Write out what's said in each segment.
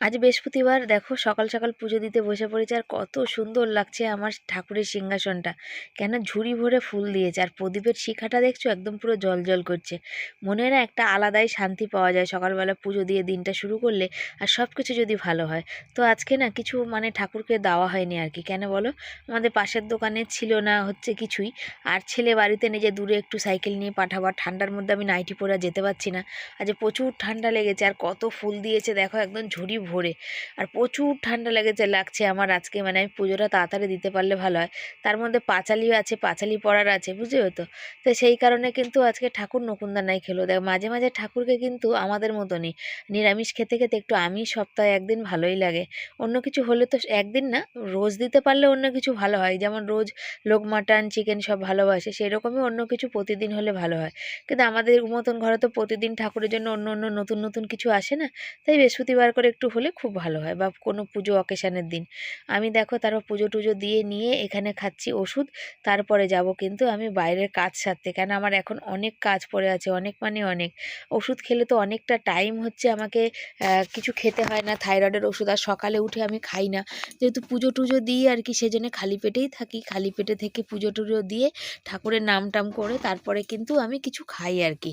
আজ বৃহস্পতিবার, দেখো সকাল সকাল পুজো দিতে বসে পড়েছে আর কত সুন্দর লাগছে আমার ঠাকুরের সিংহাসনটা। কেন ঝুড়ি ভরে ফুল দিয়েছে আর প্রদীপের শিখাটা দেখছ একদম পুরো জল জল করছে। মনে না একটা আলাদাই শান্তি পাওয়া যায় সকালবেলা পুজো দিয়ে দিনটা শুরু করলে আর সব কিছু যদি ভালো হয়। তো আজকে না কিছু মানে ঠাকুরকে দেওয়া হয়নি আর কি। কেন বলো? আমাদের পাশের দোকানে ছিল না হচ্ছে কিছুই। আর ছেলে বাড়িতে নিজে দূরে একটু সাইকেল নিয়ে পাঠাবার, ঠান্ডার মধ্যে আমি নাইটি পরে যেতে পারছি না। আজ প্রচুর ঠান্ডা লেগেছে আর কত ফুল দিয়েছে, দেখো একদম ঝুড়ি ভরে। আর প্রচুর ঠান্ডা লেগেছে, লাগছে আমার আজকে। মানে আমি পুজোটা তাড়াতাড়ি দিতে পারলে ভালো হয়। তার মধ্যে পাঁচালিও আছে, পাঁচালি পড়ার আছে বুঝতে তো? তো সেই কারণে কিন্তু আজকে ঠাকুর নকুনদানাই খেলো। দেখ, মাঝে মাঝে ঠাকুরকে কিন্তু আমাদের মতনই। নিরামিষ খেতে খেতে একটু আমিষ সপ্তাহে একদিন ভালোই লাগে। অন্য কিছু হলে তো একদিন না, রোজ দিতে পারলে অন্য কিছু ভালো হয়। যেমন রোজ লোক মাটন, চিকেন সব ভালোবাসে, সেরকমই অন্য কিছু প্রতিদিন হলে ভালো হয়। কিন্তু আমাদের মতন ঘরে তো প্রতিদিন ঠাকুরের জন্য অন্য অন্য নতুন নতুন কিছু আসে না। তাই বৃহস্পতিবার করে একটু হলে খুব ভালো হয় বা কোনো পুজো অকেশানের দিন। আমি দেখো তারপর পুজো টুজো দিয়ে নিয়ে এখানে খাচ্ছি ওষুধ, তারপরে যাব কিন্তু আমি বাইরের কাজ সারতে। কেন আমার এখন অনেক কাজ পড়ে আছে, অনেক মানে অনেক। ওষুধ খেলে তো অনেকটা টাইম হচ্ছে আমাকে কিছু খেতে হয় না, থাইরয়েডের ওষুধ আর সকালে উঠে আমি খাই না। যেহেতু পুজো টুজো দিই আর কি, সেজন্য খালি পেটেই থাকি। খালি পেটে থেকে পুজো টুজো দিয়ে ঠাকুরের নাম টাম করে তারপরে কিন্তু আমি কিছু খাই আর কি।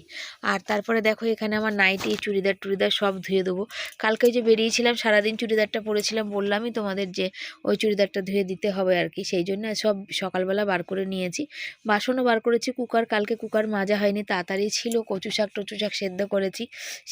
আর তারপরে দেখো এখানে আমার নাইটি চুড়িদার টুড়িদার সব ধুয়ে দেবো। কালকে যে বেরিয়েছিলাম সারাদিন চুড়িদারটা পরেছিলাম, বললামই তোমাদের যে ওই চুড়িদারটা ধুয়ে দিতে হবে আর কি, সেই জন্য সব সকালবেলা বার করে নিয়েছি। বাসনও বার করেছি, কুকার কালকে কুকার মাজা হয়নি, তাড়াতাড়ি ছিল, কচু শাক টচু শাক সেদ্ধ করেছি,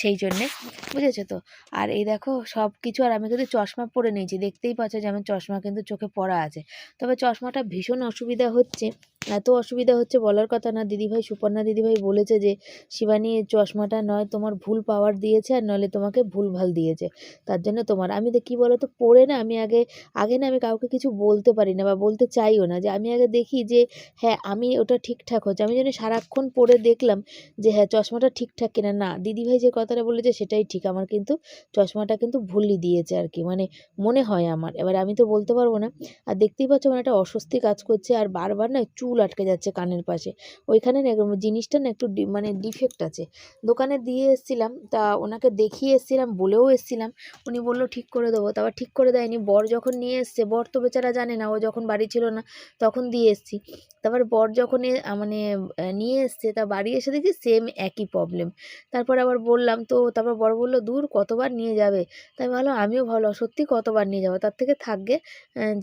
সেই জন্যে, বুঝেছ তো? আর এই দেখো সব কিছু আর আমি কিন্তু চশমা পরে নিয়েছি, দেখতেই পাচ্ছ যে আমার চশমা কিন্তু চোখে পড়া আছে। তবে চশমাটা ভীষণ অসুবিধা হচ্ছে এত অসুবিধা হচ্ছে বলার কথা না। দিদিভাই, সুপর্ণা দিদিভাই বলেছে যে, শিবানী, চশমাটা নয়, তোমার ভুল পাওয়ার দিয়েছে আর নইলে তোমাকে ভুল ভালো দিয়েছে। তার জন্য তোমার, আমি তো কী বলো তো পড়ে না, আমি আগে আগে না আমি কাউকে কিছু বলতে পারি না বা বলতে চাইও না। যে, আমি আগে দেখি যে হ্যাঁ আমি ওটা ঠিকঠাক হচ্ছে। আমি যেন সারাক্ষণ পড়ে দেখলাম যে হ্যাঁ চশমাটা ঠিকঠাক কিনা। না, দিদিভাই যে কথাটা বলেছে সেটাই ঠিক। আমার কিন্তু চশমাটা কিন্তু ভুলই দিয়েছে আর কি। মানে মনে হয় আমার। এবার আমি তো বলতে পারব না। আর দেখতেই পাচ্ছ আমার একটা অস্বস্তি কাজ করছে। আর বারবার না চুল আটকে যাচ্ছে কানের পাশে। ওইখানে না জিনিসটা না একটু মানে ডিফেক্ট আছে। দোকানে দিয়ে এসেছিলাম, তা ওনাকে দেখিয়ে এসেছিলাম, বলেও এসেছিলাম। উনি বলল, ঠিক করে দেবো। তারপর ঠিক করে দেয়নি। বর যখন নিয়ে এসছে, বর তো বেচারা জানে না, ও যখন বাড়ি ছিল না, তখন দিয়ে এসছি। তারপর বর যখন মানে নিয়ে এসছে, তা বাড়ি এসে দেখি সেম একই প্রবলেম তারপর আবার বললাম, তো তারপর বর বলল, দূর, কতবার নিয়ে যাবে? তাই ভাবলাম, আমিও ভালো, সত্যি কতবার নিয়ে যাব? তার থেকে থাকবে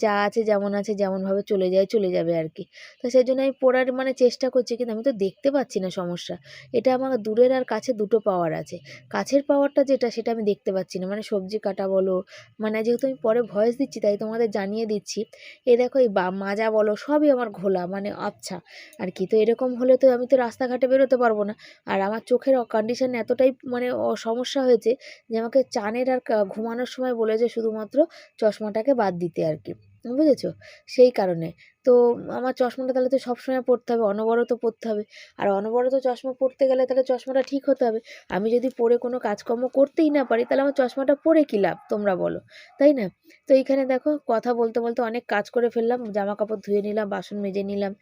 যা আছে, যেমন আছে, যেমনভাবে চলে যায়, চলে যাবে আর কি। তো সেই জন্য আমি পড়ার মানে চেষ্টা করছি, কিন্তু আমি তো দেখতে পাচ্ছি না সমস্যা। এটা আমার দূরের আর কাছে দুটো পাওয়ার আছে। কাছের পাওয়ারটা যেটা, সেটা আমি দেখতে পাচ্ছি না। মানে সবজি কাটা বলো মানে যেহেতু আমি পরে ভয়েস দিচ্ছি, তাই তোমাদের জানিয়ে দিচ্ছি। এ দেখো, এই বা মাজা বলো, সবই আমার ঘোলা মানে আচ্ছা আর কি, তো এরকম হলে তো আমি তো রাস্তাঘাটে বেরোতে পারব না। আর আমার চোখের কন্ডিশন এতটাই মানে সমস্যা হয়েছে যে, আমাকে চানের আর ঘুমানোর সময় বলেছে শুধুমাত্র চশমাটাকে বাদ দিতে আর কি। বুঝেছ? সেই কারণে। তো আমার চশমাটা তাহলে তো সবসময় পরতে হবে, অনবরত পরতে হবে। আর অনবরত চশমা পরতে গেলে তাহলে চশমাটা ঠিক হতে হবে। আমি যদি পরে কোনো কাজকর্ম করতেই না পারি, তাহলে আমার চশমাটা পরে কী লাভ, তোমরা বলো। তাই না? তো এইখানে দেখো, কথা বলতে বলতে অনেক কাজ করে ফেললাম। জামা কাপড় ধুয়ে নিলাম, বাসন মেজে নিলাম।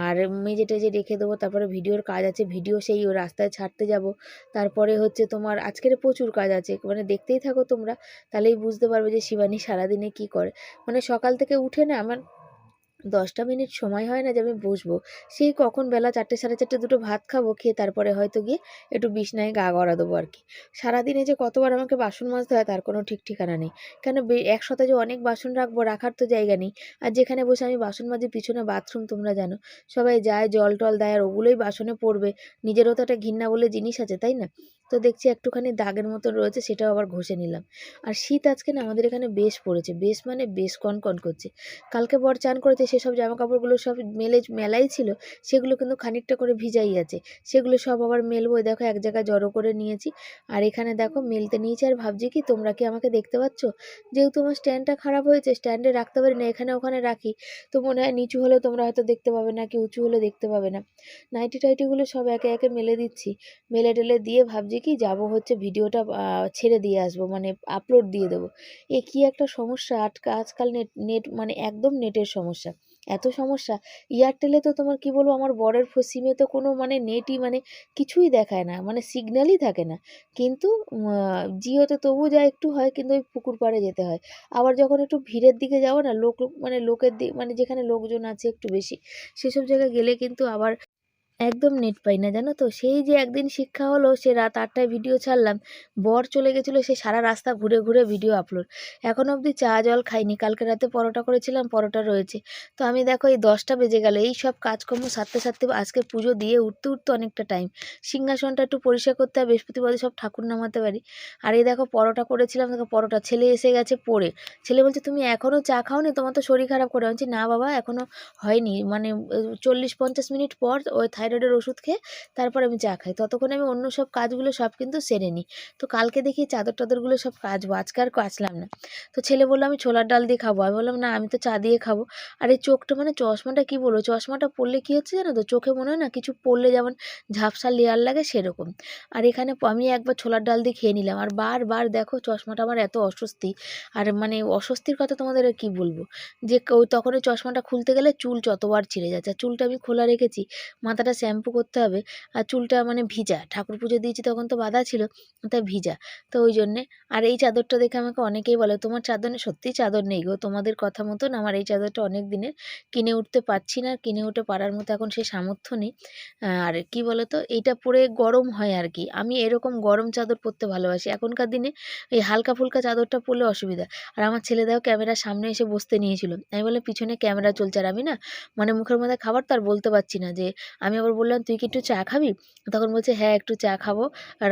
আর মেজে টেজে রেখে দেবো, তারপরে ভিডিওর কাজ আছে, ভিডিও সেই রাস্তায় ছাড়তে যাব। তারপরে হচ্ছে তোমার, আজকের প্রচুর কাজ আছে মানে দেখতেই থাকো তোমরা। তাহলেই বুঝতে পারবে যে শিবানী সারাদিনে কী করে। মানে সকাল থেকে উঠে না, আমার দশটা মিনিট সময় হয় না যে আমি বসবো। সেই কখন বেলা চারটে, সাড়ে চারটে দুটো ভাত খাব, খেয়ে তারপরে হয়তো গিয়ে একটু বিছনায় গা গড়া দেবো আর কি। সারাদিনে যে কতবার আমাকে বাসন মাজতে হয় তার কোনো ঠিক ঠিকানা নেই। কেন একসাথে যে অনেক বাসন রাখব রাখার তো জায়গা নেই। আর যেখানে বসে আমি বাসন মাজি, পিছনে বাথরুম, তোমরা জানো। সবাই যায়, জল টল দেয় আর ওগুলোই বাসনে পড়বে। নিজেরও তো একটা ঘৃণা বলে জিনিস আছে, তাই না? তো দেখছি একটুখানি দাগের মতো রয়েছে, সেটাও আবার ঘষে নিলাম। আর শীত আজকে না আমাদের এখানে বেশ পড়েছে, বেশ মানে বেশ কনকন করছে। কালকে বর চান করেছে সেসব জামা কাপড়গুলো সব মেলে, মেলাই ছিল, সেগুলো কিন্তু খানিকটা করে ভিজাই আছে। সেগুলো সব আবার মেলবো দেখো এক জায়গায় জড়ো করে নিয়েছি। আর এখানে দেখো মেলতে নিয়েছি, আর ভাবছি কি তোমরা কি আমাকে দেখতে পাচ্ছ? যেহেতু আমার স্ট্যান্ডটা খারাপ হয়েছে, স্ট্যান্ডে রাখতে পারি না, এখানে ওখানে রাখি। তো মনে হয় নিচু হলেও তোমরা হয়তো দেখতে পাবে না, কি উঁচু হলে দেখতে পাবে না। নাইটি টাইটিগুলো সব একে একে মেলে দিচ্ছি। মেলে টেলে দিয়ে ভাবছি কি যাব হচ্ছে ভিডিওটা ছেড়ে দিয়ে আসব মানে আপলোড দিয়ে দেবো। এ কী একটা সমস্যা? আটকা, আজকাল নেট নেট মানে একদম নেটের সমস্যা। এত সমস্যা? এয়ারটেলে তো তোমার কি বলব, আমার বরের সিমে তো কোনো মানে নেটই মানে কিছুই দেখায় না মানে সিগন্যালই থাকে না। কিন্তু জিওতে তবু যা একটু হয়, কিন্তু ওই পুকুর পাড়ে যেতে হয়। আবার যখন একটু ভিড়ের দিকে যাব না, লোক- মানে লোকের দিক মানে যেখানে লোকজন আছে একটু বেশি, সেসব জায়গায় গেলে কিন্তু আবার একদম নেট পাই না, জানো তো? সেই যে একদিন শিক্ষা হলো, সে রাত আটটায় ভিডিও ছাড়লাম। বর চলে গেছিল, সে সারা রাস্তা ঘুরে ঘুরে ভিডিও আপলোড এখন অবধি চা, জল খাইনি। কালকে রাতে পরোটা করেছিলাম, পরোটা রয়েছে। তো আমি দেখো, এই দশটা বেজে গেল। এই সব কাজকর্ম সারতে সারতে আজকে পুজো দিয়ে উঠতে উঠতে অনেকটা টাইম সিংহাসনটা একটু পরিষ্কার করতে হয় বৃহস্পতিবারে সব ঠাকুর নামাতে পারি। আর এই দেখো, পরোটা করেছিলাম, দেখো, পরোটা। ছেলে এসে গেছে পড়ে। ছেলে বলছে, তুমি এখনও চা খাওনি? তোমার তো শরীর খারাপ করে। বলছি, না বাবা এখনও হয়নি। মানে চল্লিশ পঞ্চাশ মিনিট পর ওই থাইরয়েডের ওষুধ খেয়ে তারপর আমি চা খাই। ততক্ষণে আমি অন্য সব কাজগুলো সব কিন্তু সেরে নিই। তো কালকে দেখি চাদর টাদরগুলো সব কাচবো, আজকে আর কাচলাম না। তো ছেলে বলল, আমি ছোলার ডাল দিয়ে খাব। আমি বললাম, না, আমি তো চা দিয়ে খাব। আর এই চোখটা মানে চশমাটা কি বলব? চশমাটা পরলে কি হচ্ছে জানো তো? চোখে মনে হয় না কিছু পড়লে যেমন ঝাপসা লেয়ার লাগে সেরকম। আর এখানে আমি একবার ছোলার ডাল দিয়ে খেয়ে নিলাম। আর বারবার দেখো চশমাটা আমার এত অস্বস্তি। আর মানে অস্বস্তির কথা তোমাদের কি বলব? যে ওই তখন চশমাটা খুলতে গেলে চুল যতবার ছিঁড়ে যাচ্ছে। চুলটা আমি খোলা রেখেছি, মাথাটা শ্যাম্পু করতে হবে। আর চুলটা মানে ভিজা। ঠাকুর পুজো দিয়েছি তখন তো বাঁধা ছিল তাই ভিজা। তো ওই জন্যে, আর এই চাদরটা দেখে আমাকে অনেকেই বলে, তোমার চাদর নেই সত্যিই চাদর নেই গো। তোমাদের কথা মতন আমার এই চাদরটা অনেক দিনের কিনে উঠতে পারছি না। কিনে উঠে পারার মতো এখন সেই সামর্থ্য নেই। আর কি বলো তো এইটা পরে গরম হয় আর কি। আমি এরকম গরম চাদর পরতে ভালোবাসি। এখনকার দিনে এই হালকা ফুলকা চাদরটা পরলে অসুবিধা। আর আমার ছেলে ক্যামেরার সামনে এসে বসতে নিয়েছিল। আমি বললাম, পিছনে ক্যামেরা চলছে আর আমি না মানে মুখের মধ্যে খাবার তো আর বলতে পারছি না যে, আমি আবার বললাম, তুই কি একটু চা খাবি? তখন বলছে হ্যাঁ একটু চা খাব,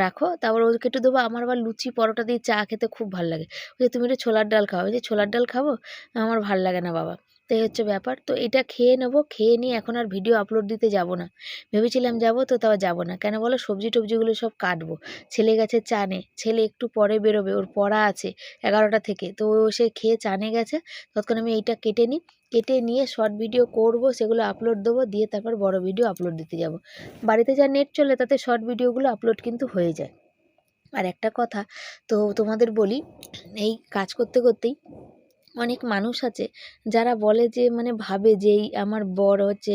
রাখো। তারপর ওকে একটু দেবো, আমার আবার লুচি, পরোটা দিয়ে চা খেতে খুব ভালো লাগে। বলছে, তুমি একটু ছোলার ডাল খাও। যে ছোলার ডাল খাব? আমার ভালো লাগে না বাবা। তো এই হচ্ছে ব্যাপার। তো এটা খেয়ে নেব, খেয়ে নিয়ে এখন আর ভিডিও আপলোড দিতে যাব না। ভেবেছিলাম যাব, তো তাও যাব না। কেন বলো, সবজি টবজিগুলো সব কাটবো। ছেলে গেছে চানে, ছেলে একটু পরে বেরোবে, ওর পড়া আছে এগারোটা থেকে। তো ও সে খেয়ে চানে গেছে ততক্ষণ আমি এইটা কেটে নিই। কেটে নিয়ে শর্ট ভিডিও করব, সেগুলো আপলোড দেবো, দিয়ে তারপর বড় ভিডিও আপলোড দিতে যাব। বাড়িতে যা নেট চলে, তাতে শর্ট ভিডিওগুলো আপলোড কিন্তু হয়ে যায়। আর একটা কথা, তো তোমাদের বলি, এই কাজ করতে করতেই অনেক মানুষ আছে, যারা বলে যে মানে ভাবে যে আমার বর হচ্ছে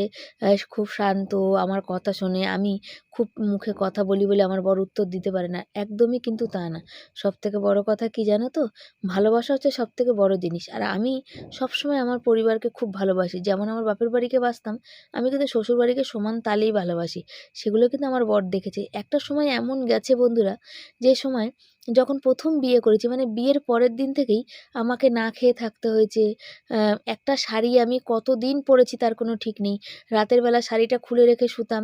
খুব শান্ত, আমার কথা শোনে, আমি খুব মুখে কথা বলি বলে আমার বর উত্তর দিতে পারে না। একদমই কিন্তু তা না। সব থেকে বড় কথা কি জানো তো? ভালোবাসা হচ্ছে সব থেকে বড় জিনিস। আর আমি সবসময় আমার পরিবারকে খুব ভালোবাসি। যেমন আমার বাপের বাড়িকে বাসতাম আমি কিন্তু শ্বশুর বাড়িকে সমান তালেই ভালোবাসি। সেগুলো কিন্তু আমার বর দেখেছে। একটা সময় এমন গেছে বন্ধুরা, যে সময় যখন প্রথম বিয়ে করেছি মানে বিয়ের পরের দিন থেকেই আমাকে না খেয়ে থাকতে হয়েছে। একটা শাড়ি আমি কতদিন পরেছি তার কোনো ঠিক নেই। রাতের বেলা শাড়িটা খুলে রেখে শুতাম।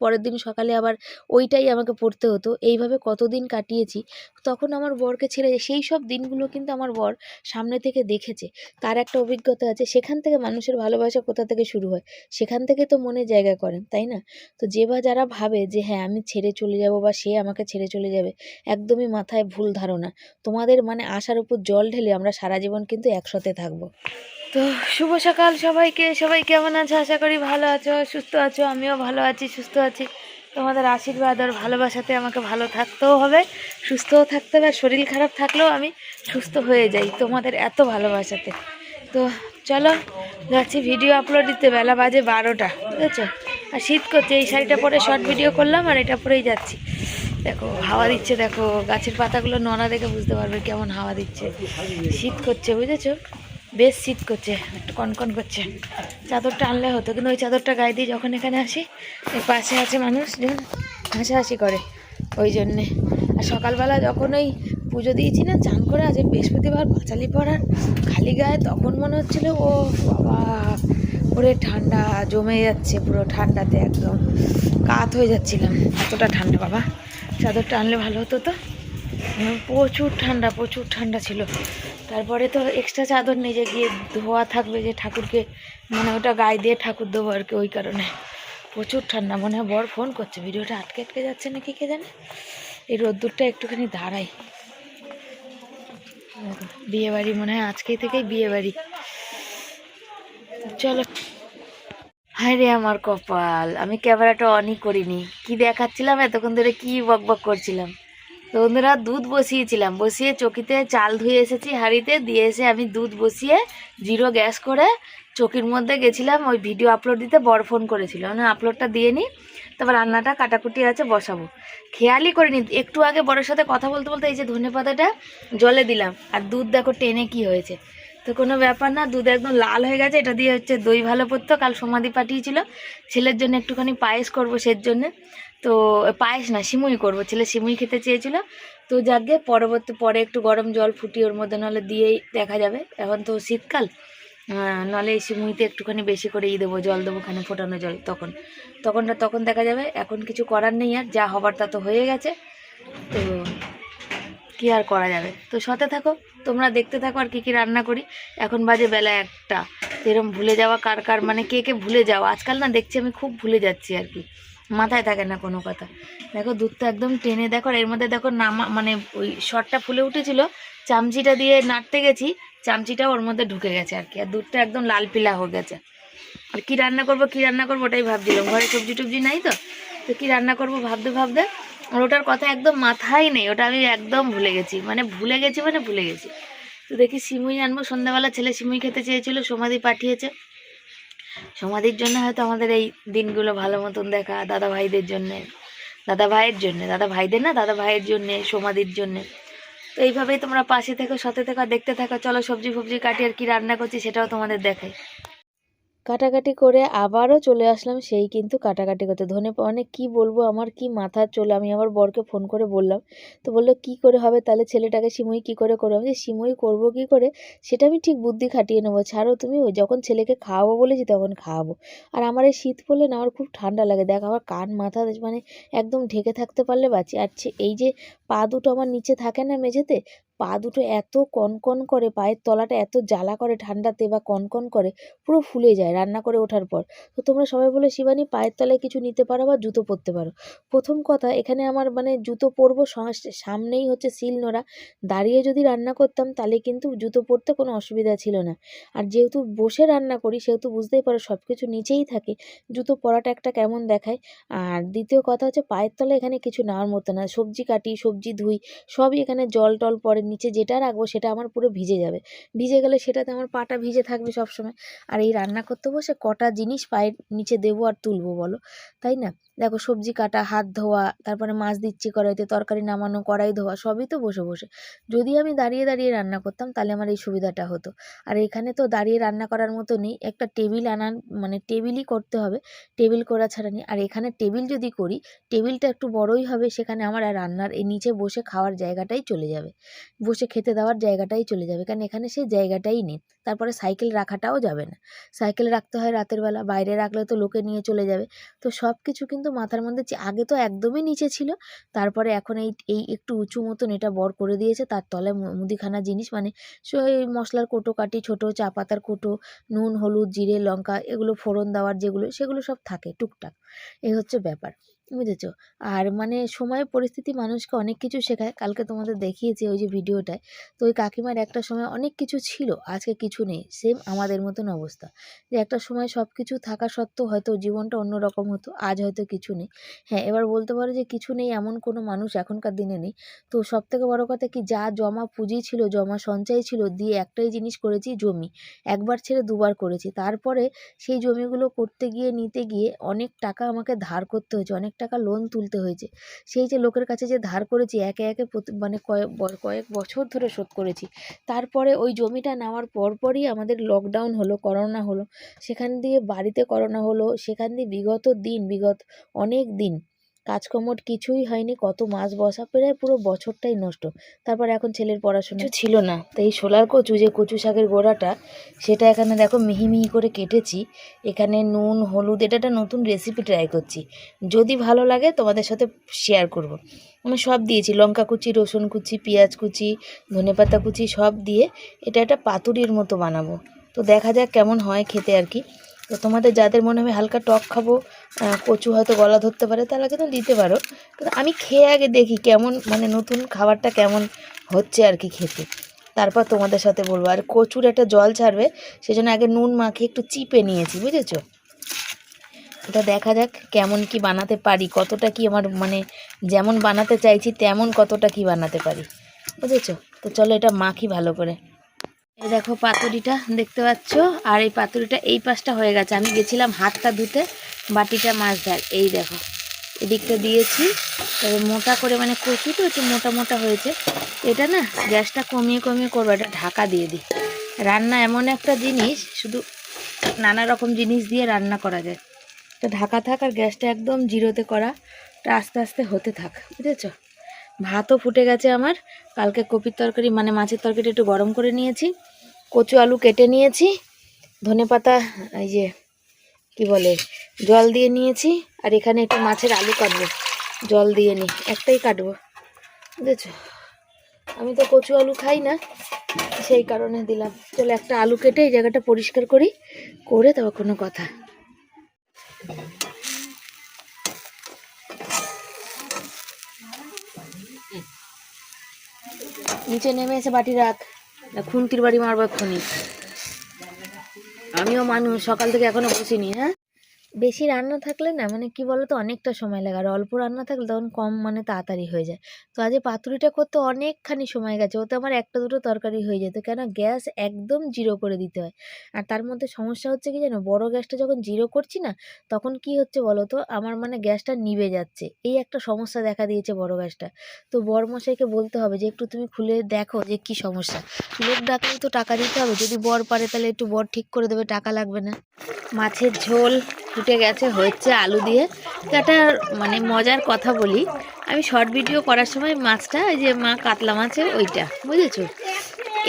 পরের দিন সকালে আবার ওইটাই আমাকে পড়তে হতো। এইভাবে কতদিন কাটিয়েছি, তখন আমার বরকে ছেড়ে সেই সব দিনগুলো কিন্তু আমার বর সামনে থেকে দেখেছে। তার একটা অভিজ্ঞতা আছে, সেখান থেকে মানুষের ভালোবাসা কোথা থেকে শুরু হয়? সেখান থেকে তো মনে জায়গা করেন, তাই না? তো যে বা যারা ভাবে যে হ্যাঁ আমি ছেড়ে চলে যাব বা সে আমাকে ছেড়ে চলে যাবে, একদমই মাথায় ভুল ধারণা। তোমাদের মানে আশার উপর জল ঢেলে আমরা সারা জীবন কিন্তু একসাথে থাকব। তো শুভ সকাল সবাইকে। সবাই কেমন আছো? আশা করি ভালো আছো, সুস্থ আছো, আমিও ভালো আছি, সুস্থ আছি। তোমাদের আশীর্বাদ আর ভালোবাসাতে আমাকে ভালো থাকতেও হবে, সুস্থও থাকতে হবে, আর শরীর খারাপ থাকলেও আমি সুস্থ হয়ে যাই তোমাদের এত ভালোবাসাতে। তো চলো, যাচ্ছি ভিডিও আপলোড দিতে, বেলা বাজে বারোটা, বুঝেছ? আর শীত করছে, এই শাড়িটা পরে শর্ট ভিডিও করলাম আর এটা পরেই যাচ্ছি। দেখো, হাওয়া দিচ্ছে, দেখো, গাছের পাতাগুলো ননা দেখে বুঝতে পারবে কেমন হাওয়া দিচ্ছে। শীত করছে, বুঝেছ? বেশ শীত করছে, একটু কনকন করছে। চাদরটা আনলে হতো, কিন্তু ওই চাদরটা গায়ে দিয়ে যখন এখানে আসি, এই পাশে আছে মানুষ যেন হাসাহাসি করে ওই জন্যে। আর সকালবেলা যখন ওই পুজো দিয়েছি না, চান করে আজ বৃহস্পতিবার পাঁচালি পড়ার খালি গায়ে, তখন মনে হচ্ছিল, ও বাবা, ওরে ঠান্ডা জমে যাচ্ছে পুরো ঠান্ডাতে একদম। কাত হয়ে যাচ্ছিলাম, এতটা ঠান্ডা, বাবা। চাদরটা আনলে ভালো হতো তো। প্রচুর ঠান্ডা প্রচুর ঠান্ডা ছিল। তারপরে তো এক্সট্রা চাদর নিজে গিয়ে ধোয়া থাকবে যে ঠাকুরকে মানে ওটা গায়ে দিয়ে ঠাকুর দেবো আর কি ওই কারণে। প্রচুর ঠান্ডা, মনে হয় বর ফোন করছে। ভিডিওটা আটকে আটকে যাচ্ছে নাকি কে জানে? এই রোদ্দুরটা একটুখানি দাঁড়াই। বিয়ে বাড়ি মনে হয় আজকেই থেকেই বিয়ে বাড়ি চলো। হায় রে আমার কপাল, আমি ক্যামেরাটা অনই করিনি। কি দেখাচ্ছিলাম? এতক্ষণ ধরে কি বক বক করছিলাম? বন্ধুরা দুধ বসিয়েছিলাম। বসিয়ে চকিতে চাল ধুয়ে এসেছি হাঁড়িতে। দিয়ে এসে আমি দুধ বসিয়ে জিরো গ্যাস করে চকির মধ্যে গেছিলাম। ওই ভিডিও আপলোড দিতে বড় ফোন করেছিল। আমি আপলোডটা দিয়ে নিই তারপর রান্নাটা কাটাকুটি আছে, বসাবো। খেয়ালই করিনি। একটু আগে বড়ের সাথে কথা বলতে বলতে এই যে ধনে পাতাটা জলে দিলাম। আর দুধ দেখো টেনে কি হয়েছে। তো কোনো ব্যাপার না, দুধ একদম লাল হয়ে গেছে। এটা দিয়ে হচ্ছে দই ভালো পড়তো কাল সমাধি পাঠিয়েছিল। ছেলের জন্য একটুখানি পায়েস করব সের জন্যে তো পায়েস না সিমুই করব। ছেলে সিমুই খেতে চেয়েছিল। তো যাকে পরবর্তী, পরে একটু গরম জল ফুটিয়ে ওর মধ্যে নাহলে দিয়েই দেখা যাবে। এখন তো শীতকাল নাহলে এই সিমুইতে একটুখানি বেশি করে ই দেবো, জল দেবো খানে ফোটানো জল তখন। তখনটা তখন দেখা যাবে, এখন কিছু করার নেই আর, যা হবার তা তো হয়ে গেছে। তো কি আর করা যাবে? তো সতে থাকো, তোমরা দেখতে থাকো আর কী কী রান্না করি। এখন বাজে বেলা একটা। এরম ভুলে যাওয়া কার কার মানে কে কে ভুলে যাওয়া আজকাল না দেখছি আমি খুব ভুলে যাচ্ছি আর কি। মাথায় থাকে না কোনো কথা। দেখো দুধটা একদম টেনে, দেখো এর মধ্যে দেখো নামা মানে ওই শটটা ফুলে উঠেছিল, চামচিটা দিয়ে নাড়তে গেছি চামচিটা ওর মধ্যে ঢুকে গেছে আর কি। আর দুধটা একদম লাল পিলা হয়ে গেছে। আর কি রান্না করব, কি রান্না করব ওটাই ভাবছিলাম। ঘরে সবজি টবজি নাই তো? তো কী রান্না করব ভাবতে ভাবতে? আর ওটার কথা একদম মাথায় নেই, ওটা আমি একদম ভুলে গেছি। মানে ভুলে গেছি মানে ভুলে গেছি। তো দেখি সিমুই আনব। সন্ধ্যাবেলা ছেলে সিমুই খেতে চেয়েছিল সমাধি পাঠিয়েছে। সমাধির জন্য হয়তো আমাদের এই দিনগুলো ভালো মতন দেখা দাদা ভাইদের জন্যে দাদা ভাইয়ের জন্যে দাদা ভাইদের না দাদা ভাইয়ের জন্যে সমাধির জন্যে। তো এইভাবেই তোমরা পাশে থেকে, সাথে থেকো দেখতে থাকো। চলো সবজি ফবজি কাটি আর কি রান্না করছি সেটাও তোমাদের দেখাই। কাটাকাটি করে আবারও চলে আসলাম সেই কিন্তু কাটাকাটি করতে। ধনে অনেক কি বলব? আমার কি মাথা চলে আমি আমার বরকে ফোন করে বললাম। তো বলল, কি করে হবে? তাহলে ছেলেটাকে সিমুই কি করে করব? আমি যে সিমুই করব কি করে? সেটা আমি ঠিক বুদ্ধি খাটিয়ে নেব। ছাড়ো তুমি যখন ছেলেকে খাওয়াবো বলেছি তখন খাওয়াবো। আর আমার এই শীত পড়লে না আমার খুব ঠান্ডা লাগে। দেখ, আমার কান, মাথা মানে একদম ঢেকে থাকতে পারলে বাঁচি। আর এই যে পা দুটো আমার নিচে থাকে না মেঝেতে পা দুটো এত কনকন করে, পায়ের তলাটা এত জ্বালা করে ঠান্ডাতে বা কনকন করে, পুরো ফুলে যায় রান্না করে ওঠার পর। তো তোমরা সবাই বলে, শিবানী, পায়ের তলায় কিছু নিতে পারো বা জুতো পরতে পারো? প্রথম কথা, এখানে আমার মানে জুতো পরবো সামনেই হচ্ছে শিল নোড়া। দাঁড়িয়ে যদি রান্না করতাম, তাহলে কিন্তু জুতো পরতে কোনো অসুবিধা ছিল না। আর যেহেতু বসে রান্না করি, সেহেতু বুঝতেই পারো সব কিছু নিচেই থাকে। জুতো পরাটা একটা কেমন দেখায়। আর দ্বিতীয় কথা হচ্ছে, পায়ের তলায় এখানে কিছু নেওয়ার মতো না। সবজি কাটি, সবজি ধুই, সবই এখানে জল টল পরে নিচে যেটা রাখব সেটা আমার পুরো ভিজে যাবে। ভিজে গেলে সেটাতে আমার পাটা ভিজে থাকবে সবসময়। আর এই রান্না করতে বসে কটা জিনিস পায়ের নিচে দেবো আর তুলবো বলো? তাই না? দেখো সবজি কাটা, হাত ধোয়া, তারপরে মাছ দিচ্ছি কড়াইতে, তরকারি নামানো, কড়াই ধোয়া, সবই তো বসে বসে। যদি আমি দাঁড়িয়ে দাঁড়িয়ে রান্না করতাম তাহলে আমার এই সুবিধাটা হতো। আর এখানে তো দাঁড়িয়ে রান্না করার মতো নেই। একটা টেবিল আনার মানে টেবিলই করতে হবে। টেবিল করা ছাড়া নেই। আর এখানে টেবিল যদি করি, টেবিলটা একটু বড়ই হবে সেখানে আমার আর রান্নার এই নিচে বসে খাওয়ার জায়গাটাই চলে যাবে। বসে খেতে দেওয়ার জায়গাটাই চলে যাবে। কারণ এখানে সেই জায়গাটাই নেই। তারপরে সাইকেল রাখাটাও যাবে না। সাইকেল রাখতে হয় রাতের বেলা, বাইরে রাখলে তো লোকে নিয়ে চলে যাবে। তো সব কিছু কিন্তু মাথার মধ্যে আগে তো একদমই নিচে ছিল। তারপরে এখন এই এই একটু উঁচু মতন এটা বর করে দিয়েছে। তার তলায় মুদিখানা জিনিস মানে সেই মশলার কোটো কাটি ছোটো চা পাতার কোটো, নুন, হলুদ, জিরে, লঙ্কা এগুলো ফোড়ন দেওয়ার যেগুলো, সেগুলো সব থাকে টুকটাক। এই হচ্ছে ব্যাপার। বুঝেছ? আর মানে সময় পরিস্থিতি মানুষকে অনেক কিছু শেখায়। কালকে তোমাদের দেখিয়েছি ওই যে ভিডিওটায়। তো ওই কাকিমার একটা সময় অনেক কিছু ছিল, আজকে কিছু নেই। সেম আমাদের মতন অবস্থা। যে একটা সময় সব কিছু থাকা সত্ত্বেও হয়তো জীবনটা অন্যরকম হতো, আজ হয়তো কিছু নেই। হ্যাঁ এবার বলতে পারো যে কিছু নেই এমন কোনো মানুষ এখনকার দিনে নেই। তো সব থেকে বড়ো কথা কি, যা জমা পুঁজি ছিল, জমা সঞ্চয় ছিল, দিয়ে একটাই জিনিস করেছি, জমি। একবার ছেড়ে দুবার করেছি। তারপরে সেই জমিগুলো করতে গিয়ে, নিতে গিয়ে অনেক টাকা আমাকে ধার করতে হয়েছে, অনেক টাকা লোন তুলতে হয়েছে। সেই যে লোকের কাছে যে ধার করেছি, একে একে মানে কয়েক কয়েক বছর ধরে শোধ করেছি। তারপরে ওই জমিটা নেওয়ার পরপরই আমাদের লকডাউন হলো করোনা হলো। সেখান দিয়ে বাড়িতে করোনা হলো, সেখান দিয়ে বিগত দিন, বিগত অনেক দিন কাজকর্ম কিছুই হয়নি কত মাস বসা প্রায় পুরো বছরটাই নষ্ট। তারপর এখন ছেলের পড়াশোনা। ছিল না। তো এই শোলার কচু যে কচু শাকের গোড়াটা সেটা এখানে দেখো মিহি মিহি করে কেটেছি। এখানে নুন হলুদ এটা একটা নতুন রেসিপি ট্রাই করছি। যদি ভালো লাগে তোমাদের সাথে শেয়ার করব। আমি সব দিয়েছি লঙ্কা কুচি রসুন কুচি পেঁয়াজ কুচি ধনেপাতা কুচি সব দিয়ে এটা একটা পাতুরির মতো বানাবো। তো দেখা যাক কেমন হয় খেতে আর কি। তো তোমাদের যাদের মনে হবে হালকা টক খাব কচু হয়তো গলা ধরতে পারে, তারা কিন্তু দিতে পারো। কিন্তু আমি খেয়ে আগে দেখি কেমন মানে নতুন খাবারটা কেমন হচ্ছে আর কি খেতে। তারপর তোমাদের সাথে বলব। আর কচুর একটা জল ছাড়বে, সেজন্য আগে নুন মাখিয়ে একটু চিপে নিয়েছি, বুঝেছ? এটা দেখা যাক কেমন কি বানাতে পারি, কতটা কি আমার মানে যেমন বানাতে চাইছি, তেমন কতটা কি বানাতে পারি, বুঝেছ? তো চলো এটা মাখি ভালো করে। দেখো পাতুরিটা দেখতে পাচ্ছ? আর এই পাতুরিটা এই পাশটা হয়ে গেছে। আমি গেছিলাম হাতটা ধুতে, বাটিটা মাছ ধার এই দেখো, এদিকটা দিয়েছি। তবে মোটা করে মানে কচি তো, একটু মোটা মোটা হয়েছে। এটা না, গ্যাসটা কমিয়ে কমিয়ে করব। এটা ঢাকা দিয়ে দিই। রান্না এমন একটা জিনিস, শুধু নানা রকম জিনিস দিয়ে রান্না করা যায়। তো ঢাকা থাক আর গ্যাসটা একদম জিরোতে করা। এটা আস্তে আস্তে হতে থাক, বুঝেছ? ভাতও ফুটে গেছে আমার। কালকে কপির তরকারি মানে মাছের তরকারিটা একটু গরম করে নিয়েছি। কচু আলু কেটে নিয়েছি, ধনে পাতা, এই যে, কি বলে, জল দিয়ে নিয়েছি, আর এখানে একটু মাছের আলু কাটবো, জল দিয়ে নি, একটাই কাটবো, বুঝেছ? আমি তো কচু আলু খাই না, সেই কারণে দিলাম। চলো একটা আলু কেটে এই জায়গাটা পরিষ্কার করি, করে তবে কোনো কথা। নিচে নেমে এসে বাটি রাখ। খুন্তির বাড়ি মারবো এক্ষুনি আমিও মানুষ সকাল থেকে এখনও বসিনি হ্যাঁ? বেশি রান্না থাকলে না মানে কি বলতো, অনেকটা সময় লাগে। আর অল্প রান্না থাকলে তখন কম মানে তাড়াতাড়ি হয়ে যায়। তো আজ পাতুরিটা করতে অনেকখানি সময় গেছে। ওতে আমার একটা দুটো তরকারি হয়ে যেত। কেন গ্যাস একদম জিরো করে দিতে হয়। আর তার মধ্যে সমস্যা হচ্ছে কি জানো, বড় গ্যাসটা যখন জিরো করছি না, তখন কি হচ্ছে বলো তো আমার মানে গ্যাসটা নিভে যাচ্ছে। এই একটা সমস্যা দেখা দিয়েছে বড় গ্যাসটা। তো বরমশাইকে বলতে হবে যে, একটু তুমি খুলে দেখো যে কি সমস্যা। লোক ডাকলেই তো টাকা দিতে হবে। যদি বর পারে তাহলে একটু বর ঠিক করে দেবে, টাকা লাগবে না। মাছের ঝোল ফুটে গেছে হচ্ছে আলু দিয়ে। একটা মানে মজার কথা বলি। আমি শর্ট ভিডিও করার সময় মাছটা, এই যে মা কাতলা মাছের ওইটা, বুঝেছ?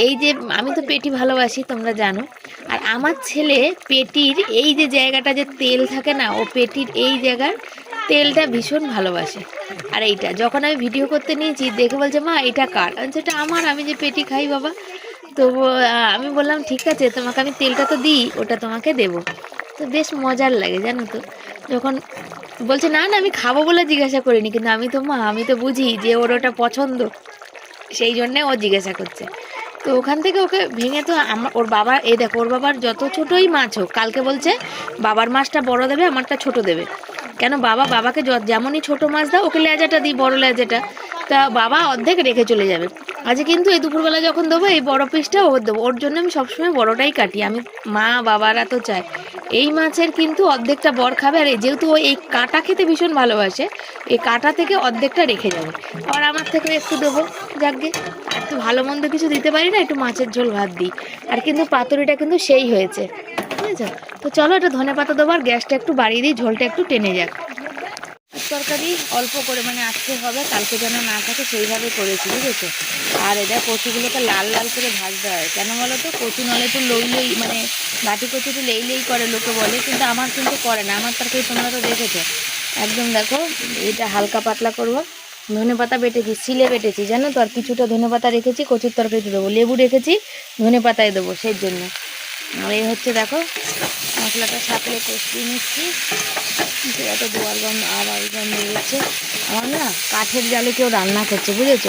এই যে, আমি তো পেটি ভালোবাসি, তোমরা জানো। আর আমার ছেলে পেটির এই যে জায়গাটা যে তেল থাকে না, ও পেটির এই জায়গার তেলটা ভীষণ ভালোবাসে। আর এইটা, যখন আমি ভিডিও করতে নিয়েছি, দেখে বলছে, মা এটা কার? এটা আমার, আমি যে পেটি খাই, বাবা। তো আমি বললাম, ঠিক আছে, তোমাকে আমি তেলটা তো দিই, ওটা তোমাকে দেবো। তো বেশ মজার লাগে, জানো তো? যখন বলছে, না না, আমি খাব বলে জিজ্ঞাসা করিনি, কিন্তু আমি তো মা, আমি তো বুঝি যে ওর ওটা পছন্দ। সেই জন্যে ও জিজ্ঞাসা করছে। তো ওখান থেকে ওকে ভেঙে তো আমার ওর বাবা, এই দেখো, ওর বাবার যত ছোটোই মাছ হোক, কালকে বলছে, বাবার মাছটা বড় দেবে, আমারটা ছোট দেবে। কেন? বাবা, বাবাকে যেমনই ছোট মাছ দাও, ওকে লেজাটা দিই, বড় লেজাটা। তা বাবা অর্ধেক রেখে চলে যাবে। আজকে কিন্তু এই দুপুরবেলা যখন দেবো, এই বড় পিসটা ওর দেবো। ওর জন্য আমি সবসময় বড়টাই কাটি। আমি মা, বাবারা তো চায়। এই মাছের কিন্তু অর্ধেকটা বর খাবে। আর যেহেতু ও এই কাটা খেতে ভীষণ ভালোবাসে, এই কাঁটা থেকে অর্ধেকটা রেখে যাবে। আর আমার থেকে একটু দেবো। যাকগে। একটু ভালো মন্দ কিছু দিতে পারি না, একটু মাছের ঝোল ভাত দিই। আর কিন্তু পাতুরিটা কিন্তু সেই হয়েছে। বুঝেছ তো চলো এটা ধনে পাতা দেবো, আর গ্যাসটা একটু বাড়িয়ে দিই, ঝোলটা একটু টেনে যাক। তরকারি অল্প করে মানে আজকে হবে, কালকে যেন না থাকে সেইভাবে করেছি, বুঝেছ? আর এটা কচুগুলোকে লাল লাল করে ভাজতে হয়। কেন বলো তো কচু নলে একটু লই লই মানে বাটি কচু তো লেই লেই করে, লোকে বলে, কিন্তু আমার কিন্তু করে না। আমার তরকারি তোমরা তো দেখেছ। একদম দেখো, এটা হালকা পাতলা করব। ধনে পাতা বেটেছি, শিলে বেটেছি, জানো তো? আর কিছুটা ধনে পাতা রেখেছি, কচুর তরকারিতে দেবো। লেবু রেখেছি, ধনে পাতায় দেবো, সেই জন্য। আর এই হচ্ছে দেখো, মশলাটা সাঁতলে কষিয়ে নিচ্ছি। এত দুয়ার গন্ধ আমার না কাঠের জালে কেউ রান্না করছে, বুঝেছ?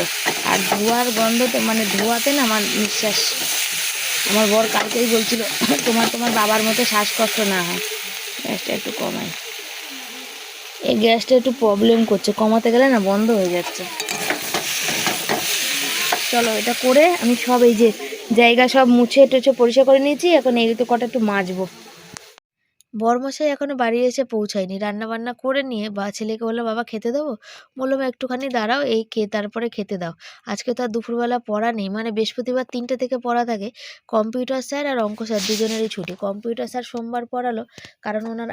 আর ধোয়ার গন্ধ তো মানে ধোয়াতে না আমার নিঃশ্বাস। আমার বর কালকেই বলছিল, তোমার তোমার বাবার মতো শ্বাসকষ্ট না হয়। গ্যাসটা একটু কমাই। এই গ্যাসটা একটু প্রবলেম করছে, কমাতে গেলে না বন্ধ হয়ে যাচ্ছে। চলো, এটা করে আমি সব এই যে জায়গা সব মুছে টুছে পরিষ্কার করে নিয়েছি, এখন এই তো কটা একটু মাজবো। বরমশাই এখনও বাড়ি এসে পৌঁছায়নি। রান্না বান্না করে নিয়ে বা ছেলেকে বলল, বাবা, খেতে দেবো? বললাম একটুখানি দাঁড়াও, এই খেয়ে তারপরে খেতে দাও। আজকে তো আর দুপুরবেলা পড়া নেই মানে বৃহস্পতিবার তিনটে থেকে পড়া থাকে। কম্পিউটার স্যার আর অঙ্ক স্যার দুজনেরই ছুটি। কম্পিউটার স্যার সোমবার পড়ালো, কারণ ওনার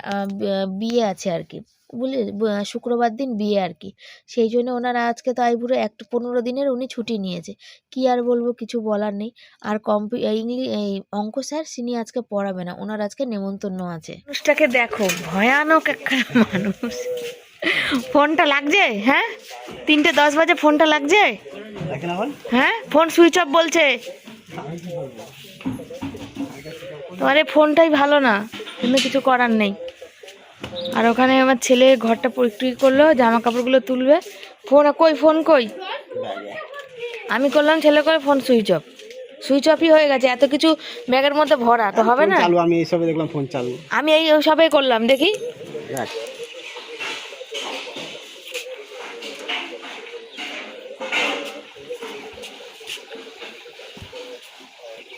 বিয়ে আছে আর কি। বুঝলি শুক্রবার দিন বিয়ে আর কি সেই জন্য ওনারা আজকে তো আইবুড়ো একটা পনেরো দিনের উনি ছুটি নিয়েছে। কি আর বলব, কিছু বলার নেই। আর কম্পি ইংলিশ এই অঙ্ক স্যার তিনি আজকে পড়াবে না। ওনার আজকে নেমন্তন্ন আছে। মানুষটাকে দেখো, ভয়ানক একটা মানুষ। ফোনটা লাগছে? হ্যাঁ? তিনটে দশ বাজে ফোনটা লাগছে? হ্যাঁ? ফোন সুইচ অফ বলছে। তোমার ফোনটাই ভালো না। কিন্তু কিছু করার নেই। আর ওখানে আমার ছেলে ঘরটা পরিষ্কার করল জামা কাপড়গুলো তুলবে। ফোন কই ফোন কই? আমি করলাম ছেলে করে ফোন সুইচ অফ। সুইচ অফই হয়ে গেছে এত কিছু ব্যাগের মধ্যে ভরা তো হবে না? চালু আমি এইসবে দেখলাম ফোন চালু। আমি এই সবাই করলাম দেখি।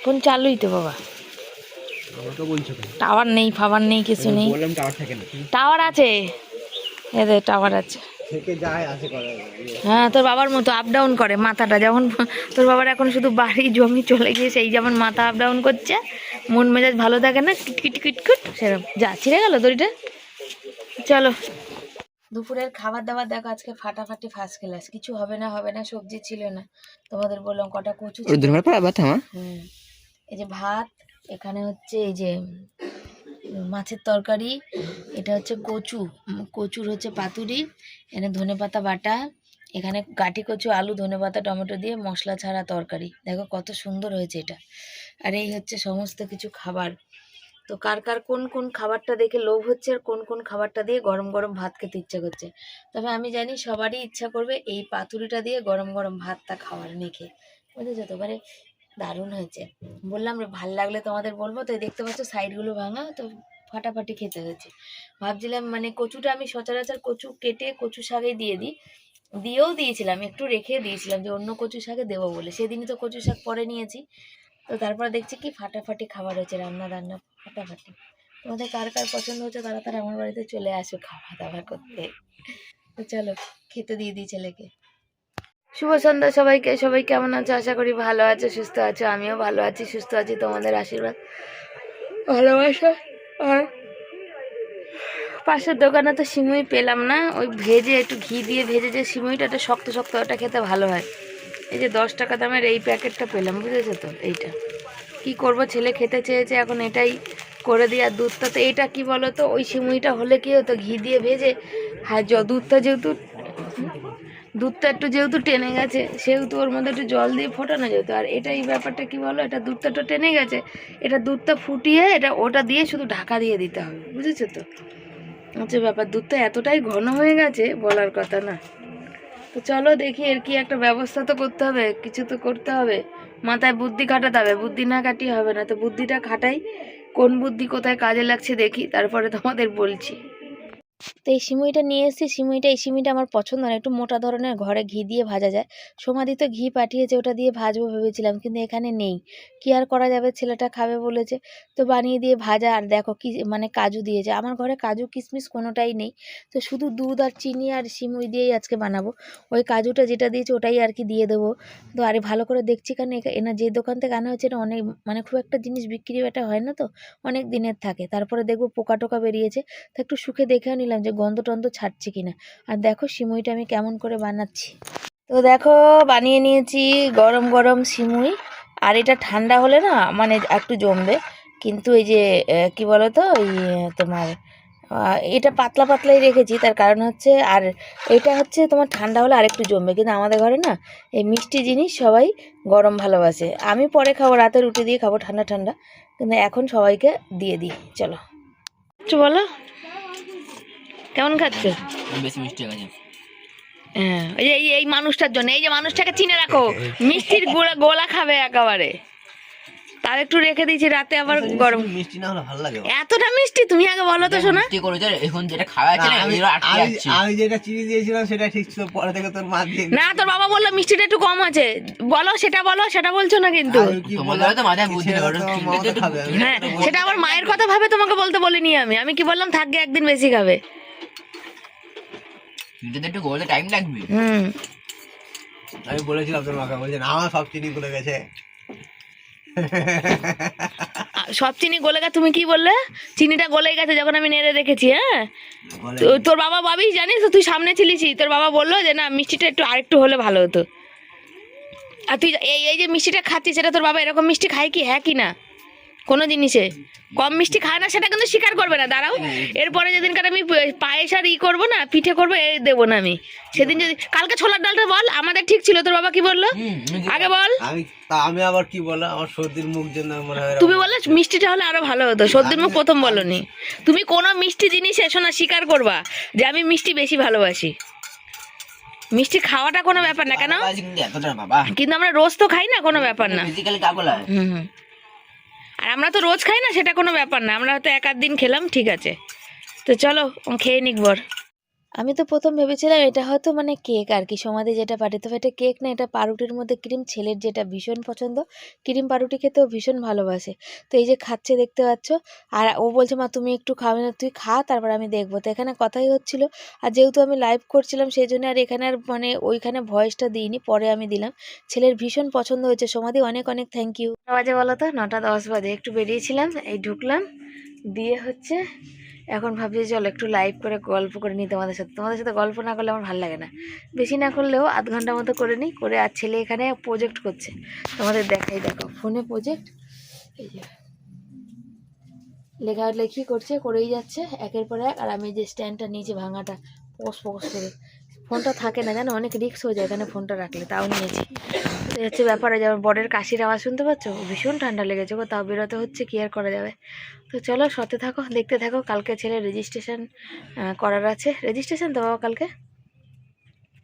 ফোন চালুই তো বাবা। টাওয়ার নেই ফাওয়ার নেই কিছু নেই। টাওয়ার থাকে না। টাওয়ার আছে। এদের টাওয়ার আছে। থেকে যায় আসে করে। হ্যাঁ তোর বাবার মতো আপ ডাউন করে মাথাটা। যেমন তোর বাবার এখন শুধু বাড়ি জমি চলে গিয়ে সেই যেমন মাথা আপ ডাউন করছে মন মেজাজ ভালো থাকে না কিট কিট কিট কিট সেরকম। যা ছিঁড়ে গেল দড়িটা চলো। দুপুরের খাবার দাবার দেখো আজকে ফাটাফাটি ফার্স্ট ক্লাস কিছু হবে না হবে না সবজি ছিল না। তোমাদের বললাম কটা কচু হুম। এই যে ভাত এখানে হচ্ছে এই যে মাছের তরকারি, এটা হচ্ছে কচু কচুর হচ্ছে পাতুরি এখানে ধনে পাতা বাটা, এখানে গাটি কচু, আলু, ধনে পাতা, টমেটো দিয়ে মশলা ছাড়া তরকারি। দেখো কত সুন্দর হয়েছে এটা। আর এই হচ্ছে সমস্ত কিছু খাবার। তো কার কার কোন কোন খাবারটা দেখে লোভ হচ্ছে আর কোন কোন খাবারটা দিয়ে গরম গরম ভাত খেতে ইচ্ছা করছে? তবে আমি জানি সবারই ইচ্ছা করবে এই পাতুরিটা দিয়ে গরম গরম ভাতটা খাওয়ার মেখে বুঝেছ তো? মানে দারুণ হয়েছে। বললাম রে, ভালো লাগলে তোমাদের বলব। তো দেখতে পাচ্ছ সাইডগুলো ভাঙা তো ফাটাফাটি খেতে হয়েছে। ভাবছিলাম মানে কচুটা আমি সচরাচর কচু কেটে কচু শাকে দিয়ে দিই। দিয়েও দিয়েছিলাম একটু রেখে দিয়েছিলাম যে অন্য কচু শাকে দেবো বলে। সেদিনই তো কচু শাক পরে নিয়েছি। তো তারপর দেখছি কি ফাটাফাটি খাবার হয়েছে রান্না রান্না ফাটাফাটি। তোমাদের কার কার পছন্দ হচ্ছে তারা তারা আমার বাড়িতে চলে আসো খাওয়া দাওয়া করতে। তো চলো খেতে দিয়ে দিই ছেলেকে। শুভ সন্ধ্যা সবাইকে। সবাই কেমন আছো? আশা করি ভালো আছো, সুস্থ আছো, আমিও ভালো আছি, সুস্থ আছি। তোমাদের আশীর্বাদ, ভালোবাসা আর পাশের দোকানে তো সিমুই পেলাম না। ওই ভেজে একটু ঘি দিয়ে ভেজে যে সিমুইটা একটা শক্ত শক্ত, ওটা খেতে ভালো হয়। এই যে দশ টাকা দামের এই প্যাকেটটা পেলাম, বুঝেছ তো? এইটা। কি করব? ছেলে খেতে চেয়েছে, এখন এটাই করে দিই। আর দুধটা তো, এইটা কি বলো তো ওই সিমুইটা হলে কি হতো? ঘি দিয়ে ভেজে হ্যাঁ দুধটা যেহেতু দুধটা একটু যেহেতু টেনে গেছে, সেহেতু ওর মধ্যে একটু জল দিয়ে ফোটানো যেত আর এটা এই ব্যাপারটা কি বলো? এটা দুধটা একটু টেনে গেছে, এটা দুধটা ফুটিয়ে এটা ওটা দিয়ে শুধু ঢাকা দিয়ে দিতে হবে, বুঝেছ তো? হচ্ছে ব্যাপার, দুধটা এতটাই ঘন হয়ে গেছে বলার কথা না। তো চলো দেখি এর কি একটা ব্যবস্থা তো করতে হবে, কিছু তো করতে হবে। মাথায় বুদ্ধি খাটাতে হবে, বুদ্ধি না কাটিয়ে হবে না। তো বুদ্ধিটা খাটাই, কোন বুদ্ধি কোথায় কাজে লাগছে দেখি, তারপরে তোমাদের বলছি। তো এই সিমুইটা নিয়ে এসেছি। সিমুইটা, এই সিমুইটা আমার পছন্দ না। একটু মোটা ধরনের ঘরে ঘি দিয়ে ভাজা যায়। সমাধি তো ঘি পাঠিয়েছে, ওটা দিয়ে ভাজবো ভেবেছিলাম, কিন্তু এখানে নেই। কি আর করা যাবে? ছেলেটা খাবে বলেছে। তো বানিয়ে দিয়ে ভাজা, আর দেখো কি মানে কাজু দিয়েছে। আমার ঘরে কাজু, কিশমিশ কোনোটাই নেই। তো শুধু দুধ আর চিনি আর সিমুই দিয়েই আজকে বানাবো। ওই কাজুটা যেটা দিয়েছে, ওটাই আর কি দিয়ে দেবো। তো আরে ভালো করে দেখছি কেন? এখা- এনা যে দোকান থেকে আনা হচ্ছে এটা অনেক মানে খুব একটা জিনিস বিক্রি এটা হয় না তো? অনেক দিনের থাকে। তারপরে দেখব পোকা টোকা বেরিয়েছে। তো একটু শুকে দেখেও নিলাম। যে গন্ধ টন্ধ ছাড়ছে কিনা। আর দেখো সিমুইটা আমি কেমন করে বানাচ্ছি। তো দেখো বানিয়ে নিয়েছি গরম গরম সিমুই। আর এটা ঠান্ডা হলে না মানে একটু জমবে। কিন্তু এই যে কি বলো তো ওই তোমার এটা পাতলা পাতলাই রেখেছি। তার কারণ হচ্ছে, আর এটা হচ্ছে তোমার ঠান্ডা হলে আরেকটু জমবে। কিন্তু আমাদের ঘরে না এই মিষ্টি জিনিস সবাই গরম ভালোবাসে। আমি পরে খাব, রাতে রুটি দিয়ে খাব ঠান্ডা ঠান্ডা। কিন্তু এখন সবাইকে দিয়ে দিই। চলো। বলো। কেমন খাচ্ছ? বেশি মিষ্টি হয়ে হ্যাঁ এই যে এই- এই মানুষটার জন্য এই যে মানুষটাকে চিনে রাখো মিষ্টির গোলা গোলা খাবে একেবারে। তার একটু রেখে দিয়েছি রাতে আবার গরম। মিষ্টি না হলে ভালো লাগে। এতটা মিষ্টি তুমি আগে বলো তো শোনা। মিষ্টি করেছে এখন যেটা খাওয়া আছে না আমি আটকে আমি- আমি যেটা চিনি দিয়েছিলাম সেটা ঠিক ছিল পরে থেকে তোর মা দিয়ে না তোর বাবা বলল মিষ্টিটা একটু কম আছে। বলো সেটা বলো সেটা বলছো না কিন্তু। বললাম? হয়তো মাথায় বুদ্ধি তো তো তো হ্যাঁ সেটা আমার মায়ের কথা ভাবে তোমাকে বলতে বলিনি আমি। আমি কি বললাম থাকবে একদিন বেশি খাবে। চিনতে একটু গোলে টাইম লাগবে। হুম। আমি বলেছিলাম তোর মাকে বলছে না আমার সব চিনি গুলো গেছে। সব চিনি গলে গেছে তুমি কি বললে? চিনিটা গলে গেছে যখন আমি নেড়ে রেখেছি হ্যাঁ? তো তোর বাবা ভাবি জানিস তো তুই সামনে ছিলিস তোর বাবা বলল যে না মিষ্টিটা একটু আরেকটু হলে ভালো হতো। আর তুই এই এই যে মিষ্টিটা খাচ্ছিস সেটা তোর বাবা এরকম মিষ্টি খায় কি হ্যাঁ কি না? কোনো জিনিসে। কম মিষ্টি খায় না সেটা কিন্তু স্বীকার করবে না দাঁড়াও। এরপরে যেদিনকার আমি পায়েস আর ই করব না পিঠে করব এ দেবো না আমি। সেদিন যদি কালকে ছোলার ডালটা বল আমাদের ঠিক ছিল তোর বাবা কি বলল? আগে বল। আমি আবার কি বললাম? আমার সর্দির মুখ জন্য মনে হয় তুমি বললে মিষ্টিটা হলে আরও ভালো হতো সর্দির মুখ প্রথম বলনি। তুমি কোনো মিষ্টি জিনিস এসো না স্বীকার করবা যে আমি মিষ্টি বেশি ভালোবাসি। মিষ্টি খাওয়াটা কোনো ব্যাপার না কেন? কিন্তু আমরা রোজ তো খাই না কোনো ব্যাপার না। হুম হুম। আর আমরা তো রোজ খাই না, সেটা কোনো ব্যাপার না। আমরা হয়তো এক আধ দিন খেলাম, ঠিক আছে। তো চলো খেয়ে নিক বর। আমি তো প্রথম ভেবেছিলাম এটা হয়তো মানে কেক আর কি। সমাধি যেটা পাঠিয়ে তবে এটা কেক না, এটা পাউরুটির মধ্যে ক্রিম, ছেলের যেটা ভীষণ পছন্দ, ক্রিম পাউরুটি খেতেও ভীষণ ভালোবাসে। তো এই যে খাচ্ছে দেখতে পাচ্ছ, আর ও বলছে, মা, তুমি একটু খাবে না, তুই খা, তারপর আমি দেখব। তো এখানে কথাই হচ্ছিল, আর যেহেতু আমি লাইভ করছিলাম সেই জন্য আর এখানে আর মানে ওইখানে ভয়েসটা দিইনি, পরে আমি দিলাম। ছেলের ভীষণ পছন্দ হয়েছে সমাধি অনেক অনেক থ্যাংক ইউ বাজে বলো তো, নটা দশ বাজে, একটু বেরিয়েছিলাম, এই ঢুকলাম, দিয়ে হচ্ছে এখন ভাবছি চলো একটু লাইভ করে গল্প করে নিই তোমাদের সাথে। তোমাদের সাথে গল্প না করলে আমার ভালো লাগে না। বেশি না করলেও আধ ঘণ্টা মতো করে নিই, করে আর ছেলে এখানে প্রজেক্ট করছে। তোমাদের দেখাই, দেখো ফোনে প্রজেক্ট এই যে। লেখালেখি করছে, করেই যাচ্ছে, একের পর এক। আর আমি যে স্ট্যান্ডটা নিয়েছি ভাঙাটা, পোস পোস করে। ফোনটা থাকে না জানো, অনেক রিক্স হয়ে যায় এখানে ফোনটা রাখলে, তাও নিয়েছি। এই হচ্ছে ব্যাপারে যেমন বরের কাশির আওয়াজ শুনতে পাচ্ছ? ভীষণ ঠান্ডা লেগেছে গো, তাও বেরোতে হচ্ছে, কি আর করা যাবে? তো চলো সতে থাকো, দেখতে থাকো, কালকে ছেলে রেজিস্ট্রেশন করার আছে। রেজিস্ট্রেশন তো বাবা কালকে?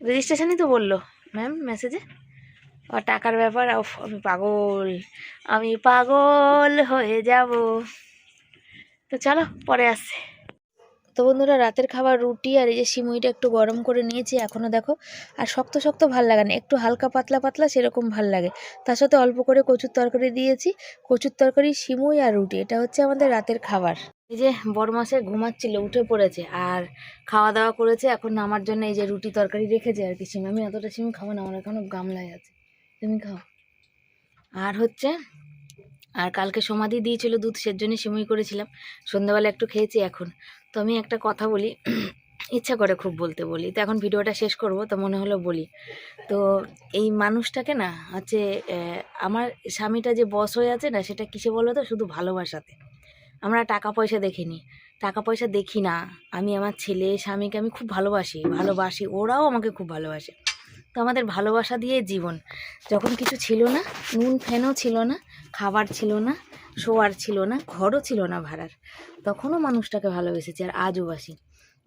রেজিস্ট্রেশনই তো বলল ম্যাম মেসেজে আর টাকার ব্যাপার আমি পাগল আমি পাগল হয়ে যাব। তো চলো, পরে আসছে। তো বন্ধুরা, রাতের খাবার রুটি আর এই যে সিমুইটা একটু গরম করে নিয়েছি এখনও দেখো। আর শক্ত শক্ত ভালো লাগে না, একটু হালকা পাতলা পাতলা সেরকম ভালো লাগে। তার সাথে অল্প করে কচুর তরকারি দিয়েছি, কচুর তরকারি, সিমুই আর রুটি, এটা হচ্ছে আমাদের রাতের খাবার। এই যে বড় মাসে ঘুমাচ্ছিল, উঠে পড়েছে আর খাওয়া দাওয়া করেছে, এখন আমার জন্য এই যে রুটি তরকারি রেখেছে আর কি, সিম, আমি অতটা সিম খাব না, আমার এখনও গামলায় আছে। তুমি খাও। আর হচ্ছে, আর কালকে সমাধি দিয়েছিল দুধ সের জন্য সিমুই করেছিলাম। সন্ধ্যাবেলা একটু খেয়েছি এখন। তো আমি একটা কথা বলি। ইচ্ছা করে খুব বলতে বলি। তো এখন ভিডিওটা শেষ করব, তো মনে হলো বলি। তো এই মানুষটাকে না হচ্ছে আমার স্বামীটা যে বস হয়ে আছে না, সেটা কিসে বলো তো? শুধু ভালোবাসাতে। আমরা টাকা পয়সা দেখিনি। টাকা পয়সা দেখি না। আমি আমার ছেলে, স্বামীকে আমি খুব ভালোবাসি ভালোবাসি। ওরাও আমাকে খুব ভালোবাসে। তো আমাদের ভালোবাসা দিয়ে জীবন। যখন কিছু ছিল না, নুন ফ্যানও ছিল না, খাবার ছিল না, শোয়ার ছিল না, ঘরও ছিল না ভাড়ার। তখনও মানুষটাকে ভালোবেসেছি আর আজও বাসি।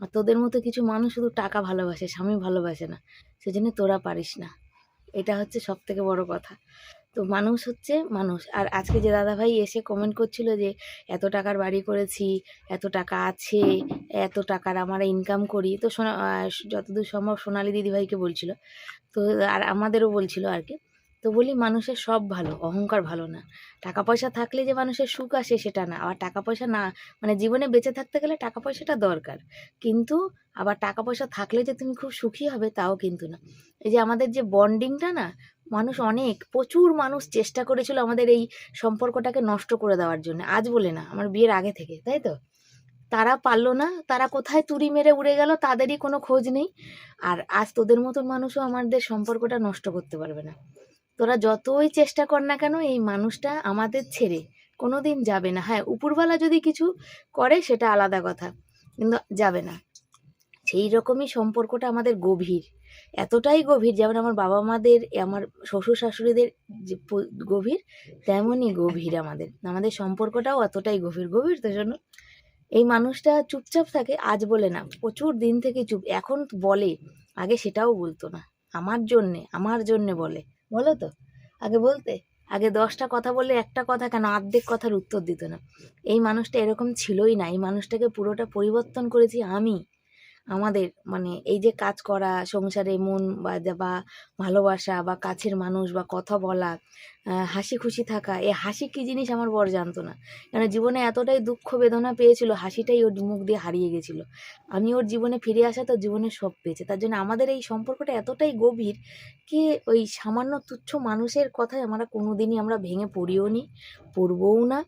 আর তোদের মতো কিছু মানুষ শুধু টাকা ভালোবাসে, স্বামী ভালোবাসে না। সেজন্য তোরা পারিস না। এটা হচ্ছে সব থেকে বড় কথা। তো মানুষ হচ্ছে মানুষ। আর আজকে যে দাদাভাই এসে কমেন্ট করছিল যে, এত টাকার বাড়ি করেছি, এত টাকা আছে, এত টাকার আমরা ইনকাম করি। তো সোনা যতদূর সম্ভব সোনালি দিদিভাইকে বলছিল। তো আর আমাদেরও বলছিল আর কি। তো বলি মানুষের সব ভালো, অহংকার ভালো না। টাকা পয়সা থাকলে যে মানুষের সুখ আসে সেটা না। আবার টাকা পয়সা না মানে জীবনে বেঁচে থাকতে গেলে টাকা পয়সাটা দরকার। কিন্তু আবার টাকা পয়সা থাকলে যে তুমি খুব সুখী হবে তাও কিন্তু না। এই যে আমাদের যে বন্ডিংটা না, মানুষ অনেক, প্রচুর মানুষ চেষ্টা করেছিল আমাদের এই সম্পর্কটাকে নষ্ট করে দেওয়ার জন্য। আজ বলে না, আমার বিয়ের আগে থেকে, তাই তো? তারা পারল না, তারা কোথায় তুড়ি মেরে উড়ে গেল তাদেরই কোনো খোঁজ নেই। আর আজ তোদের মতন মানুষও আমাদের সম্পর্কটা নষ্ট করতে পারবে না। তোরা যতই চেষ্টা কর না কেন, এই মানুষটা আমাদের ছেড়ে কোনো দিন যাবে না। হ্যাঁ উপরওয়ালা যদি কিছু করে, সেটা আলাদা কথা, কিন্তু যাবে না। সেই রকমই সম্পর্কটা আমাদের গভীর। এতটাই গভীর, যেমন আমার বাবা মাদের, আমার শ্বশুর শাশুড়িদের যে গভীর, তেমনই গভীর আমাদের। আমাদের সম্পর্কটাও এতটাই গভীর গভীর তো জন্য এই মানুষটা চুপচাপ থাকে, আজ বলে না, প্রচুর দিন থেকে চুপ। এখন বলে, আগে সেটাও বলতো না। আমার জন্যে আমার জন্যে বলে। বলো তো? আগে বলতে? আগে দশটা কথা বললে একটা কথা কেন আর্ধেক কথার উত্তর দিত না। এই মানুষটা এরকম ছিলই না। এই মানুষটাকে পুরোটা পরিবর্তন করেছি আমি। আমাদের মানে এই যে কাজ করা, সংসারে মন বা বা ভালোবাসা বা কাছের মানুষ বা কথা বলা হাসি খুশি থাকা, এ হাসি কী জিনিস আমার বর জানতো না। কেন জীবনে এতটাই দুঃখ বেদনা পেয়েছিল, হাসিটাই ওর মুখ দিয়ে হারিয়ে গেছিল। আমি ওর জীবনে ফিরে আসা তো জীবনে সব পেয়েছে। তার জন্য আমাদের এই সম্পর্কটা এতটাই গভীর কি ওই সামান্য তুচ্ছ মানুষের কথায় আমরা কোনো দিনই আমরা ভেঙে পড়িও নি পড়বও না।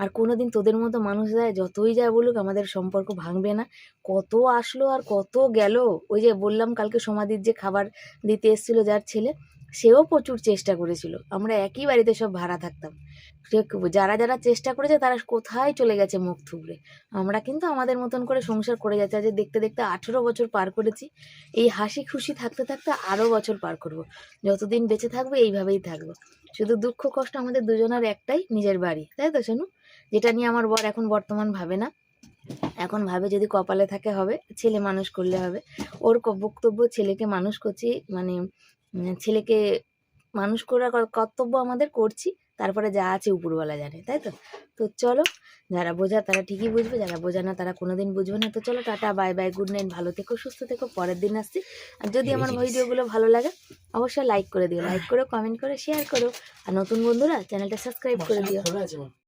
আর কোনো দিন তোদের মতো মানুষ যায় যতই যায় বলুক আমাদের সম্পর্ক ভাঙবে না। কত আসলো আর কত গেল? ওই যে বললাম কালকে সমাধির যে খাবার দিতে এসেছিল যার ছেলে, সেও প্রচুর চেষ্টা করেছিল। আমরা একই বাড়িতে সব ভাড়া থাকতাম। যারা যারা চেষ্টা করেছে তারা কোথায় চলে গেছে মুখ থুবড়ে? আমরা কিন্তু আমাদের মতন করে সংসার করে যাচ্ছি। আজ দেখতে দেখতে আঠেরো বছর পার করেছি। এই হাসি খুশি থাকতে থাকতে আরও বছর পার করব। যতদিন বেঁচে থাকব এইভাবেই থাকব। শুধু দুঃখ কষ্ট আমাদের দুজনের একটাই, নিজের বাড়ি। তাই তো শোনো যেটা নিয়ে আমার বর এখন বর্তমান ভাবে না। এখন ভাবে যদি কপালে থাকে হবে ছেলে মানুষ করলে হবে। ওর বক্তব্য ছেলেকে মানুষ করছি মানে ছেলেকে মানুষ করার কর্তব্য আমাদের করছি তারপরে যা আছে উপরওয়ালা জানে তাই তো? তো চলো যারা বোঝা তারা ঠিকই বুঝবে যারা বোঝা না তারা কোনোদিন বুঝবে না। তো চলো tata bye bye good night ভালো থেকো সুস্থ থেকো পরের দিন আসছি। আর যদি আমার ভিডিওগুলো ভালো লাগে অবশ্যই লাইক করে দিও লাইক করো কমেন্ট করে শেয়ার করো। আর নতুন বন্ধুরা চ্যানেলটা সাবস্ক্রাইব করে দিও।